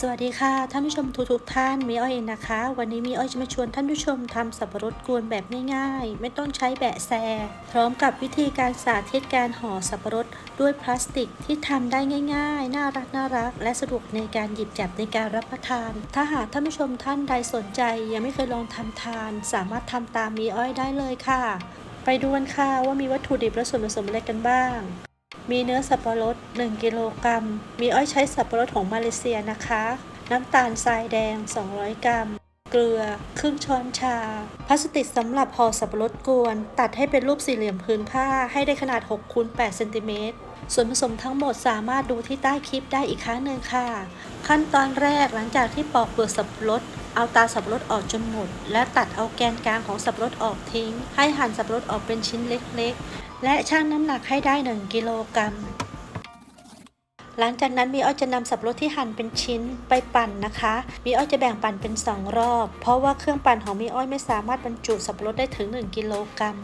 สวัสดีค่ะ ท่านผู้ชมทุกทุกๆท่านมีอ้อยเองนะคะ วันนี้มีอ้อยจะมาชวนท่านผู้ชมทำสับปะรดกวนแบบง่ายๆ ไม่ต้องใช้แบะแซ พร้อมกับวิธีการสาธิตการห่อสับปะรดด้วยพลาสติกที่ทำได้ง่ายๆ น่ารักน่ารัก และสะดวกในการหยิบจับในการรับประทาน ถ้าหากท่านผู้ชมท่านใดสนใจ ยังไม่เคยลองทำทาน สามารถทำตามมีอ้อยได้เลยค่ะ ไปดูกันค่ะว่ามีวัตถุดิบและส่วนผสมอะไรกันบ้าง มีเนื้อสับปะรด 1 กิโลกรัม มีอ้อยใช้สับปะรดของมาเลเซียนะคะ น้ำตาลทรายแดง 200 กรัม เกลือ ครึ่งช้อนชา พลาสติกสำหรับห่อสับปะรดกวน ตัดให้เป็นรูปสี่เหลี่ยมพื้นผ้าให้ได้ขนาด6คูณ8เซนติเมตรส่วนผสมทั้งหมดสามารถดูที่ใต้คลิปได้อีกครั้งหนึ่งค่ะ ขั้นตอนแรกหลังจากที่ปอกเปลือกสับปะรด เอาตาสับปะรดออกจนหมด และตัดเอาแกนกลางของสับปะรดออกทิ้ง ให้หั่นสับปะรดออกเป็นชิ้นเล็กๆ และชั่งน้ำหนักให้ได้ 1 กิโลกรัม หลังจากนั้นมีอ้อยจะนำสับปะรดที่หั่นเป็นชิ้นไปปั่นนะคะ มีอ้อยจะแบ่งปั่นเป็น 2 รอบ เพราะว่าเครื่องปั่นของมีอ้อยไม่สามารถบรรจุสับปะรดได้ถึง 1 กิโลกรัม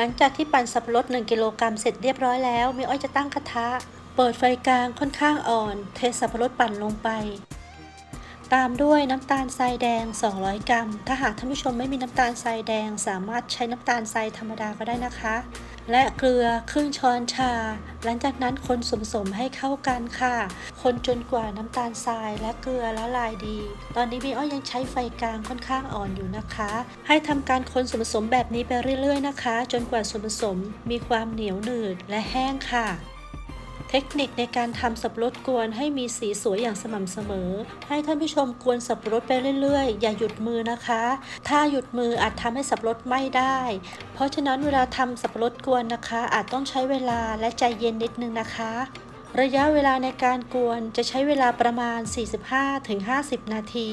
หลังจากที่ปั่นสับปะรด1กิโลกรัมเสร็จเรียบร้อยแล้วมีอ้อยจะตั้งกระทะ เปิดไฟกลางค่อนข้างอ่อน เทสับปะรดปั่นลงไป ตามด้วยน้ำตาลทรายแดง 200 กรัม ถ้าหากท่านผู้ชมไม่มีน้ำตาลทรายแดง สามารถใช้น้ำตาลทรายธรรมดาก็ได้นะคะ และเกลือครึ่งช้อนชา หลังจากนั้นคนสมสมให้เข้ากันค่ะ คนจนกว่าน้ำตาลทรายและเกลือละลายดี ตอนนี้มีอ้อยยังใช้ไฟกลางค่อนข้างอ่อนอยู่นะคะ ให้ทำการคนส่วนผสมแบบนี้ไปเรื่อยๆนะคะ จนกว่าส่วนผสมมีความเหนียวหนืดและแห้งค่ะ เทคนิคในการทำสับปะรดกวนให้มีสีสวยอย่างสม่ำเสมอ ให้ท่านผู้ชมกวนสับปะรดไปเรื่อยๆ อย่าหยุดมือนะคะ ถ้าหยุดมืออาจทำให้สับปะรดไหม้ได้ เพราะฉะนั้นเวลาทำสับปะรดกวนนะคะ อาจต้องใช้เวลาและใจเย็นนิดนึงนะคะระยะเวลาในการกวนจะใช้เวลาประมาณ 45-50 นาที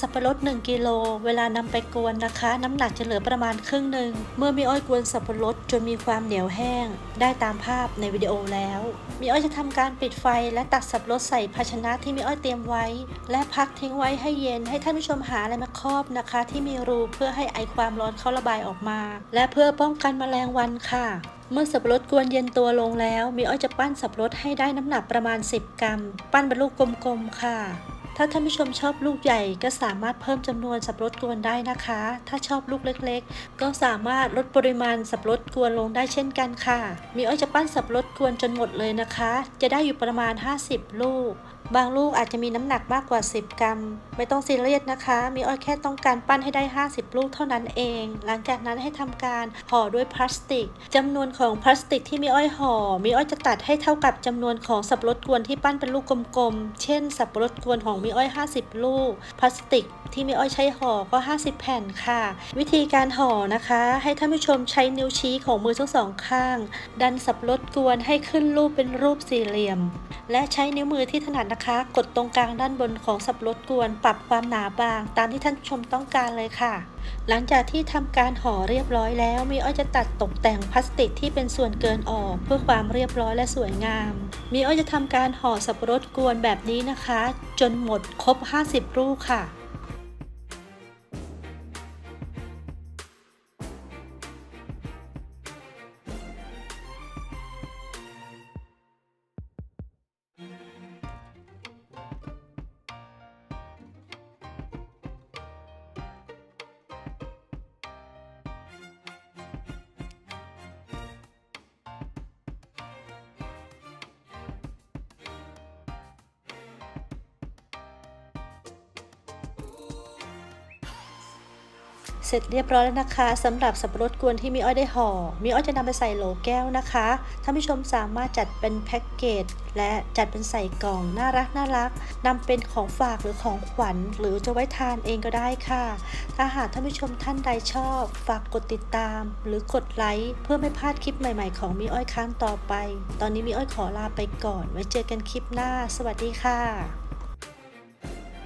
สับปะรด 1 กิโล เวลานำไปกวนนะคะ น้ำหนักจะเหลือประมาณครึ่งหนึ่ง เมื่อมีอ้อยกวนสับปะรดจนมีความเหนียวแห้ง ได้ตามภาพในวิดีโอแล้ว มีอ้อยจะทำการปิดไฟและตักสับปะรดใส่ภาชนะที่มีอ้อยเตรียมไว้ และพักทิ้งไว้ให้เย็น ให้ท่านผู้ชมหาอะไรมาครอบนะคะ ที่มีรูเพื่อให้ไอความร้อนเข้าระบายออกมา และเพื่อป้องกันแมลงวันค่ะเมื่อสับปะรดกวนเย็นตัวลงแล้ว มีอ้อยจะปั้นสับปะรดให้ได้น้ำหนักประมาณ 10 กรัม ปั้นเป็นลูกกลมๆค่ะ ถ้าท่านผู้ชมชอบลูกใหญ่ก็สามารถเพิ่มจำนวนสับปะรดกวนได้นะคะ ถ้าชอบลูกเล็กๆ ก็สามารถลดปริมาณสับปะรดกวนลงได้เช่นกันค่ะ มีอ้อยจะปั้นสับปะรดกวนจนหมดเลยนะคะ จะได้อยู่ประมาณ 50 ลูก บางลูกอาจจะมีน้ำหนักมากกว่า 10 กรัม ไม่ต้องซีเรียสนะคะ มีอ้อยแค่ต้องการปั้นให้ได้ 50 ลูกเท่านั้นเอง หลังจากนั้นให้ทำการห่อด้วยพลาสติกจำนวนของพลาสติกที่มีอ้อยห่อ มีอ้อยจะตัดให้เท่ากับจำนวนของสับปะรดกวนที่ปั้นเป็นลูกกลมๆ เช่น สับปะรดกวนของมีอ้อย 50 ลูก พลาสติกที่มีอ้อยใช้ห่อก็ 50 แผ่นค่ะ วิธีการห่อนะคะ ให้ท่านผู้ชมใช้นิ้วชี้ของมือทั้งสองข้าง ดันสับปะรดกวนให้ขึ้นรูปเป็นรูปสี่เหลี่ยม และใช้นิ้วมือที่ถนัดนะคะ กดตรงกลางด้านบนของสับรดกวนปรับความหนาบาง ตามที่ท่านผู้ชมต้องการเลยค่ะ หลังจากที่ทำการห่อเรียบร้อยแล้วมีอ้อยจะตัดตกแต่งพลาสติกที่เป็นส่วนเกินออก เพื่อความเรียบร้อยและสวยงาม มีอ้อยจะทำการห่อสับรดกวนแบบนี้นะคะ จนหมดครบ 50 ลูกค่ะ เสร็จเรียบร้อยแล้วนะคะสำหรับสับปะรดกวนที่มีอ้อยได้ห่อ มีอ้อยจะนำไปใส่โหลแก้วนะคะท่านผู้ชมสามารถจัดเป็นแพ็กเกจและจัดเป็นใส่กล่องน่ารักน่ารักนำเป็นของฝากหรือของขวัญ หรือจะไว้ทานเองก็ได้ค่ะ ถ้าหากท่านผู้ชมท่านใดชอบ ฝากกดติดตาม หรือกดไลค์เพื่อไม่พลาดคลิปใหม่ๆ ของมีอ้อยครั้งต่อไป ตอนนี้มีอ้อยขอลาไปก่อน ไว้เจอกันคลิปหน้า สวัสดีค่ะ